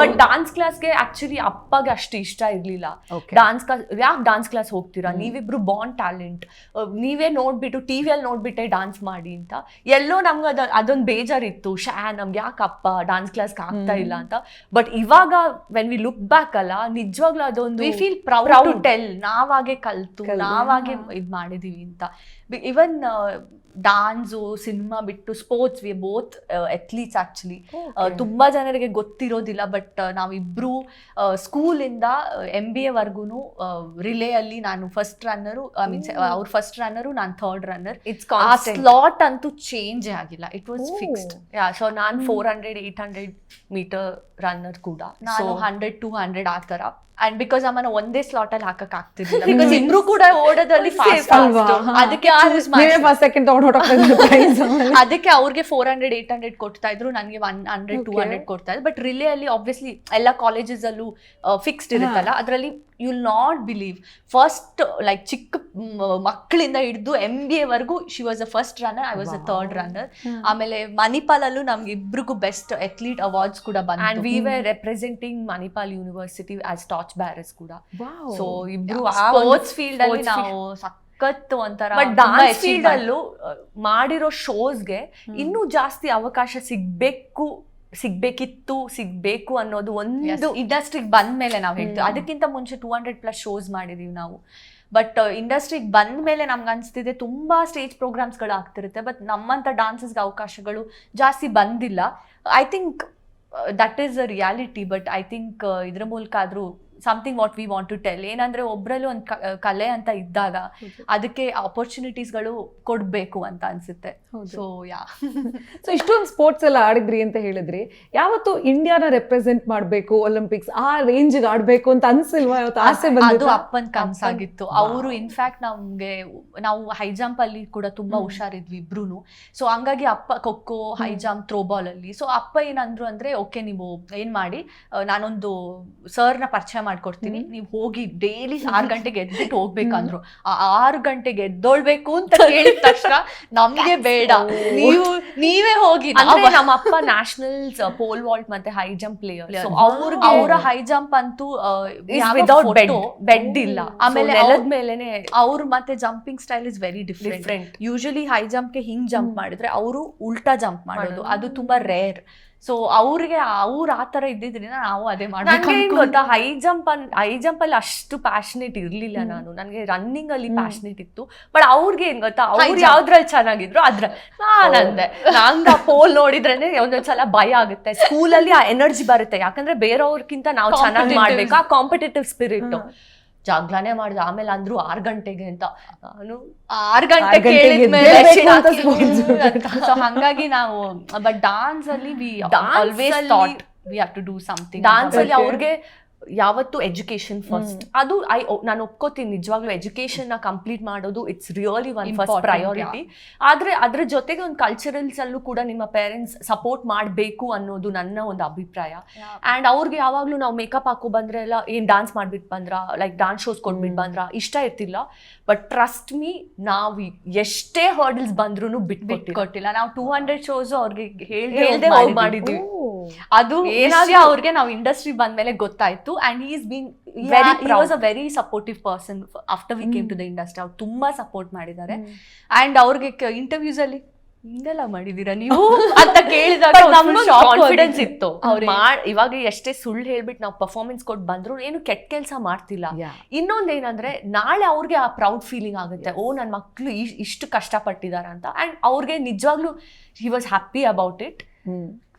ಬಟ್ ಡಾನ್ಸ್ ಕ್ಲಾಸ್ಗೆ ಆಕ್ಚುಲಿ ಅಪ್ಪಗೆ ಅಷ್ಟು ಇಷ್ಟ ಇರ್ಲಿಲ್ಲ. ಡಾನ್ಸ್ ಕ್ಲಾಸ್ ಯಾಕೆ ಡಾನ್ಸ್ ಕ್ಲಾಸ್ ಹೋಗ್ತೀರಾ? ನೀವಿಬ್ರು ಬಾಂಡ್ ಟ್ಯಾಲೆಂಟ್ ನೀವೇ ನೋಡ್ಬಿಟ್ಟು ಟಿವಿಯಲ್ಲಿ ನೋಡ್ಬಿಟ್ಟೆ ಡಾನ್ಸ್ ಮಾಡಿ ಅಂತ. ಎಲ್ಲೋ ನಮ್ಗೆ ಅದ್ ಅದೊಂದು ಬೇಜಾರಿತ್ತು. ಶಾ ನಮ್ಗೆ ಯಾಕೆ ಅಪ್ಪ ಡಾನ್ಸ್ ಕ್ಲಾಸ್ಗೆ ಆಗ್ತಾ ಇಲ್ಲ ಅಂತ? ಬಟ್ ಇವಾಗ ವೆನ್ ವಿ ಲುಕ್ ಬ್ಯಾಕ್ ಅಲ್ಲ ನಿಜವಾಗ್ಲೂ ಅದೊಂದು ವಿ ಫೀಲ್ ಪ್ರೌಡ್. ಟೆಲ್ ನಾವಾಗೆ ಕಲ್ತು ನಾವಾಗೆ ಇದ್ ಮಾಡಿದೀವಿ ಅಂತ. ಇವನ್ ಡಾನ್ಸು ಸಿನಿಮಾ ಬಿಟ್ಟು sports we both athletes actually ತುಂಬಾ ಜನರಿಗೆ ಗೊತ್ತಿರೋದಿಲ್ಲ ಬಟ್ ನಾವಿಬ್ರು ಸ್ಕೂಲಿಂದ ಎಂ ಬಿ ಎವರೆಗೂ ರಿಲೇ ಅಲ್ಲಿ ನಾನು ಫಸ್ಟ್ ರನ್ನರು ಐ ಮೀನ್ಸ್ ಅವ್ರ ಫಸ್ಟ್ ರನ್ನರು ನಾನು ಥರ್ಡ್ ರನ್ನರ್ ಇಟ್ಸ್ ಆ ಸ್ಲಾಟ್ ಅಂತೂ ಚೇಂಜ್ ಆಗಿಲ್ಲ. It was fixed yeah so ನಾನು four hundred eight hundred meter runner ಕೂಡ. ನಾನು ಸೊ ಹಂಡ್ರೆಡ್ ಟು ಹಂಡ್ರೆಡ್ ಆ ಥರ. ಅಂಡ್ ಬಿಕಾಸ್ ಅಮ್ಮನ ಒಂದೇ ಸ್ಲಾಟ್ ಅಲ್ಲಿ ಹಾಕಕ್ ಆಗ್ತಿರ್ಲಿಲ್ಲ ಬಿಕಾಸ್ ಇಬ್ರು ಕೂಡ ಓಡೋದ್ರಲ್ಲಿ ಫಾಸ್ಟ್? ಅದಕ್ಕೆ ಅದಕ್ಕೆ ಅವ್ರಿಗೆ ಫೋರ್ ಹಂಡ್ರೆಡ್ ಏಟ್ ಹಂಡ್ರೆಡ್ ಕೊಡ್ತಾ ಇದ್ರು ನನಗೆ ಒನ್ ಹಂಡ್ರೆಡ್ ಟೂ. ಹಂಡ್ರೆಡ್ ಕೊಡ್ತಾ ಇದ್ರು. ಬಟ್ ರಿಲೇ ಅಲ್ಲಿ ಆಬ್ವಿಯಸ್ಲಿ ಎಲ್ಲ ಕಾಲೇಜಸ್ ಅಲ್ಲೂ ಫಿಕ್ಸ್ಡ್ ಇರುತ್ತಲ್ಲ ಅದರಲ್ಲಿ you will not believe first like ಚಿಕ್ಕ ಮಕ್ಕಳಿಂದ ಹಿಡಿದು M B ಎವರೆಗೂ she was a first runner I was a third runner ಆಮೇಲೆ ಮಣಿಪಾಲಲ್ಲೂ ನಮ್ಗೆ ಇಬ್ರಿಗೂ ಬೆಸ್ಟ್ ಅಥ್ಲೀಟ್ ಅವಾರ್ಡ್ಸ್ ಕೂಡ ಅಂಡ್ ವಿ ಬಂದು were representing Manipal university as torch bearers ಕೂಡ ಸೊ ಇಬ್ರು ಸ್ಪೋರ್ಟ್ಸ್ ಫೀಲ್ಡ್ ಅಲ್ಲಿ ನಾವು ಸಖತ್ತು ಒಂಥರ ಡಾನ್ಸ್ ಫೀಲ್ಡ್ ಅಲ್ಲೂ ಮಾಡಿರೋ ಶೋಸ್ಗೆ ಇನ್ನೂ ಜಾಸ್ತಿ ಅವಕಾಶ ಸಿಗ್ಬೇಕು ಸಿಗ್ಬೇಕಿತ್ತು ಸಿಗ್ಬೇಕು ಅನ್ನೋದು ಒಂದು ಇಂಡಸ್ಟ್ರಿಗೆ ಬಂದ ಮೇಲೆ ನಾವು ಹೇಳ್ತೀವಿ. ಅದಕ್ಕಿಂತ ಮುಂಚೆ ಟೂ ಹಂಡ್ರೆಡ್ ಪ್ಲಸ್ ಶೋಸ್ ಮಾಡಿದೀವಿ ನಾವು. ಬಟ್ ಇಂಡಸ್ಟ್ರಿಗೆ ಬಂದ ಮೇಲೆ ನಮ್ಗೆ ಅನಿಸ್ತಿದೆ ತುಂಬಾ ಸ್ಟೇಜ್ ಪ್ರೋಗ್ರಾಮ್ಸ್ಗಳು ಆಗ್ತಿರುತ್ತೆ. ಬಟ್ ನಮ್ಮಂಥ ಡಾನ್ಸಸ್ಗೆ ಅವಕಾಶಗಳು ಜಾಸ್ತಿ ಬಂದಿಲ್ಲ. I think that is a reality but I think ಇದ್ರ ಮೂಲಕ ಆದರೂ something what we want to tell ಏನಂದ್ರೆ ಒಬ್ರಲ್ಲಿ ಒಂದು ಕಲೆ ಅಂತ ಇದ್ದಾಗ ಅದಕ್ಕೆ ಆಪರ್ಚುನಿಟೀಸ್ಗಳು ಕೊಡಬೇಕು ಅಂತ ಅನ್ಸುತ್ತೆ. ಸೊ ಯಾ ಸೊ ಇಷ್ಟೊಂದು ಸ್ಪೋರ್ಟ್ಸ್ ಎಲ್ಲ ಆಡಿದ್ರಿ ಅಂತ ಹೇಳಿದ್ರಿ. ಯಾವತ್ತು ಇಂಡಿಯಾನ ರೆಪ್ರೆಸೆಂಟ್ ಮಾಡಬೇಕು ಒಲಿಂಪಿಕ್ಸ್ ಆ ರೇಂಜ್ಗೆ ಆಡಬೇಕು ಅಂತ ಅನ್ಸಿಲ್ವಾ? ಯಾವತ್ತು ಆಸೆ ಅದು ಅಪ್ಪನ್ ಕನ್ಸಾಗಿತ್ತು ಅವರು ಇನ್ಫ್ಯಾಕ್ಟ್ ನಮ್ಗೆ ನಾವು ಹೈ ಜಂಪ್ ಅಲ್ಲಿ ಕೂಡ ತುಂಬಾ ಹುಷಾರಿದ್ವಿ ಇಬ್ರು ಸೊ ಹಂಗಾಗಿ ಅಪ್ಪ kho kho high jump throwball ಅಲ್ಲಿ. ಸೊ ಅಪ್ಪ ಏನಂದ್ರು ಅಂದ್ರೆ ಓಕೆ ನೀವು ಏನ್ ಮಾಡಿ ನಾನೊಂದು ಸರ್ನ ಪರಿಚಯ ಮಾಡ್ಕೊಡ್ತೀನಿ. ನೀವು ಹೋಗಿ ಡೈಲಿ ಆರು ಗಂಟೆಗೆ ಎದ್ಬಿಟ್ಟು ಹೋಗ್ಬೇಕಂದ್ರು. ಆ ಆರು ಗಂಟೆಗೆ ಎದ್ದೋಳ್ಬೇಕು ಅಂತ ಹೇಳಿದ ತಕ್ಷಣ ನಮ್ಗೆ ಬೇಡ. ನೀವು ನೀವೇ ಹೋಗಿ ನಮ್ಮ ಅಪ್ಪ ನ್ಯಾಷನಲ್ಸ್ ಪೋಲ್ ವಾಲ್ಟ್ ಮತ್ತೆ ಹೈ ಜಂಪ್ ಪ್ಲೇಯರ್ ಅವ್ರಿಗೆ ಅವರ ಹೈ ಜಂಪ್ ಅಂತೂ ವಿದೌಟ್ ಬೆಡ್ ಬೆಡ್ ಇಲ್ಲ. ಆಮೇಲೆ ಆಮೇಲೆ ನೆಲದ ಮೇಲೆನೆ ಅವ್ರು ಮತ್ತೆ jumping style is very different usually high ಜಂಪ್ಗೆ ಹಿಂಗ್ ಜಂಪ್ ಮಾಡಿದ್ರೆ ಅವರು ಉಲ್ಟಾ ಜಂಪ್ ಮಾಡೋದು. ಅದು ತುಂಬಾ ರೇರ್ ಸೊ ಅವ್ರಿಗೆ ಅವ್ರು ಆ ತರ ಇದ್ದಿದ್ರಿಂದ ನಾವು ಅದೇ ಮಾಡ್ಬೇಕು. ಗೊತ್ತಾ ಹೈ ಜಂಪ್ ಅನ್ ಹೈ ಜಂಪ್ ಅಲ್ಲಿ ಅಷ್ಟು ಪ್ಯಾಷನೇಟ್ ಇರ್ಲಿಲ್ಲ ನಾನು. ನನಗೆ ರನ್ನಿಂಗ್ ಅಲ್ಲಿ ಪ್ಯಾಷನೇಟ್ ಇತ್ತು. ಬಟ್ ಅವ್ರಿಗೆ ಏನ್ ಗೊತ್ತಾ ಅವ್ರು ಯಾವ್ದ್ರಲ್ಲಿ ಚೆನ್ನಾಗಿದ್ರು ಅದ್ರ ನಾನಂದೆ ನಂಗೆ ಆ ಪೋಲ್ ನೋಡಿದ್ರೇನೆ ಒಂದೊಂದ್ಸಲ ಭಯ ಆಗುತ್ತೆ. ಸ್ಕೂಲಲ್ಲಿ ಆ ಎನರ್ಜಿ ಬರುತ್ತೆ. ಯಾಕಂದ್ರೆ ಬೇರೆಯವ್ರಕ್ಕಿಂತ ನಾವು ಚೆನ್ನಾಗಿ ಮಾಡ್ಬೇಕು. ಆ ಕಾಂಪಿಟೇಟಿವ್ ಸ್ಪಿರಿಟ್ ಜಗ್ಲಾನೆ ಮಾಡಿದ ಆಮೇಲೆ ಅಂದ್ರು ಆರ್ ಗಂಟೆಗೆ ಅಂತ ನಾನು ಆರ್ ಗಂಟೆ ಸೊ ಹಂಗಾಗಿ ನಾವು ಬಟ್ ಡಾನ್ಸ್ ಅಲ್ಲಿ we always thought we have to do something dance ಅಲ್ಲಿ. ಅವ್ರಿಗೆ ಯಾವತ್ತು ಎಜುಕೇಶನ್ ಫಸ್ಟ್ ಅದು ಐ ನಾನು ಒಪ್ಕೋತೀನಿ ನಿಜವಾಗ್ಲೂ ಎಜುಕೇಶನ್ನ ಕಂಪ್ಲೀಟ್ ಮಾಡೋದು it's really one first priority ಆದ್ರೆ ಅದ್ರ ಜೊತೆಗೆ ಒಂದು ಕಲ್ಚರಲ್ಸ್ ಅಲ್ಲೂ ಕೂಡ ನಿಮ್ಮ ಪೇರೆಂಟ್ಸ್ ಸಪೋರ್ಟ್ ಮಾಡಬೇಕು ಅನ್ನೋದು ನನ್ನ ಒಂದು ಅಭಿಪ್ರಾಯ. ಅಂಡ್ ಅವ್ರಿಗೆ ಯಾವಾಗ್ಲೂ ನಾವು ಮೇಕಪ್ ಹಾಕೋ ಬಂದ್ರೆ ಎಲ್ಲ ಏನ್ ಡಾನ್ಸ್ ಮಾಡ್ಬಿಟ್ಟು ಬಂದ್ರ ಲೈಕ್ ಡಾನ್ಸ್ ಶೋಸ್ ಕೊಟ್ಬಿಟ್ಟು ಬಂದ್ರ ಇಷ್ಟ ಇರ್ತಿಲ್ಲ. ಬಟ್ ಟ್ರಸ್ಟ್ ಮೀ ನಾವು ಎಷ್ಟೇ ಹರ್ಡಲ್ಸ್ ಬಂದ್ರು ಬಿಟ್ಟು ಕೊಟ್ಟಿಲ್ಲ ನಾವು ಟೂ ಹಂಡ್ರೆಡ್ ಶೋಸ್ ಅವ್ರಿಗೆ ಹೇಳ್ದೆ ಮಾಡಿದ್ವಿ. ಅದು ಅವ್ರಿಗೆ ನಾವು ಇಂಡಸ್ಟ್ರಿ ಬಂದ್ಮೇಲೆ ಗೊತ್ತಾಯ್ತು. And is been. Was a very supportive person after we came to the industry ಅವ್ರು ತುಂಬಾ ಸಪೋರ್ಟ್ ಮಾಡಿದ್ದಾರೆ. ಅಂಡ್ ಅವ್ರಿಗೆ ಇಂಟರ್ವ್ಯೂಸ್ ಅಲ್ಲಿ ಹಿಂಗೆಲ್ಲ ಮಾಡಿದೀರಾ ನೀವು? ಅಂತ ಕೇಳಿದಾಗ ಕಾನ್ಫಿಡೆನ್ಸ್ ಇತ್ತು. ಇವಾಗ ಎಷ್ಟೇ ಸುಳ್ಳು ಹೇಳ್ಬಿಟ್ಟು ನಾವು ಪರ್ಫಾರ್ಮೆನ್ಸ್ ಕೊಟ್ಟು ಬಂದ್ರು ಏನು ಕೆಟ್ಟ ಕೆಲಸ ಮಾಡ್ತಿಲ್ಲ. ಇನ್ನೊಂದೇನಂದ್ರೆ ನಾಳೆ ಅವ್ರಿಗೆ ಆ ಪ್ರೌಡ್ ಫೀಲಿಂಗ್ ಆಗುತ್ತೆ. ಓ ನನ್ನ ಮಕ್ಳು ಇಷ್ಟು ಕಷ್ಟಪಟ್ಟಿದ್ದಾರೆ ಅಂತ ಅಂಡ್ ಅವ್ರಿಗೆ ನಿಜವಾಗ್ಲೂ he was happy about it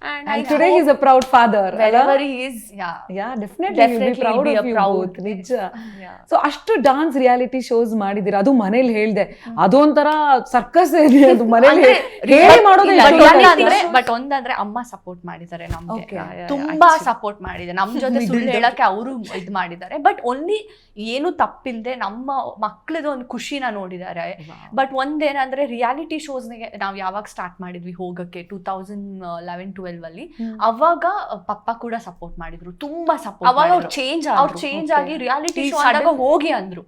and And today he's a proud father. wherever he is yeah. Yeah, definitely, he'll be proud he'll be of you proud. both. ನಿಜ. Yeah. ಸೊ ಅಷ್ಟು dance reality shows ಮಾಡಿದಿರ ಅದು ಮನೇಲಿ ಹೇಳ್ದೆ. ಅದೊಂಥರ circus ಇದೆ ಅದು ಮನೇಲಿ ಹೇಳಿ ಮಾಡೋದೇ ಇಲ್ಲ, ಇಷ್ಟೊಂದು reality ಕಷ್ಟ. show- but ಒಂದಂದ್ರೆ ಅಮ್ಮ ಸಪೋರ್ಟ್ ಮಾಡಿದ್ದಾರೆ ನಮ್ಗೆ. ತುಂಬಾ ಸಪೋರ್ಟ್ ಮಾಡಿದೆ. ನಮ್ ಜೊತೆ ಸುಳ್ಳು ಹೇಳಕ್ಕೆ ಅವರು ಇದ್ ಮಾಡಿದ್ದಾರೆ. ಬಟ್ ಓನ್ಲಿ ಏನು ತಪ್ಪಿಲ್ದೆ ನಮ್ಮ ಮಕ್ಳದ ಒಂದು ಖುಷಿನ ನೋಡಿದ್ದಾರೆ. ಬಟ್ ಒಂದೇನಂದ್ರೆ ರಿಯಾಲಿಟಿ ಶೋಸ್ನಿಗೆ ನಾವು ಯಾವಾಗ ಸ್ಟಾರ್ಟ್ ಮಾಡಿದ್ವಿ ಹೋಗಕ್ಕೆ? ಟೂ ತೌಸಂಡ್ ಲೆವೆನ್ ಟ್ವೆಲ್ವ್ ಅಲ್ಲಿ ಅವಾಗ ಪಪ್ಪ ಕೂಡ ಸಪೋರ್ಟ್ ಮಾಡಿದ್ರು ತುಂಬಾ ಸಪೋರ್ಟ್ ಅವಾಗ ಅವ್ರು ಚೇಂಜ್ ಅವ್ರು ಚೇಂಜ್ ಆಗಿ ರಿಯಾಲಿಟಿ ಶೋ ಹೋಗಿ ಅಂದ್ರು.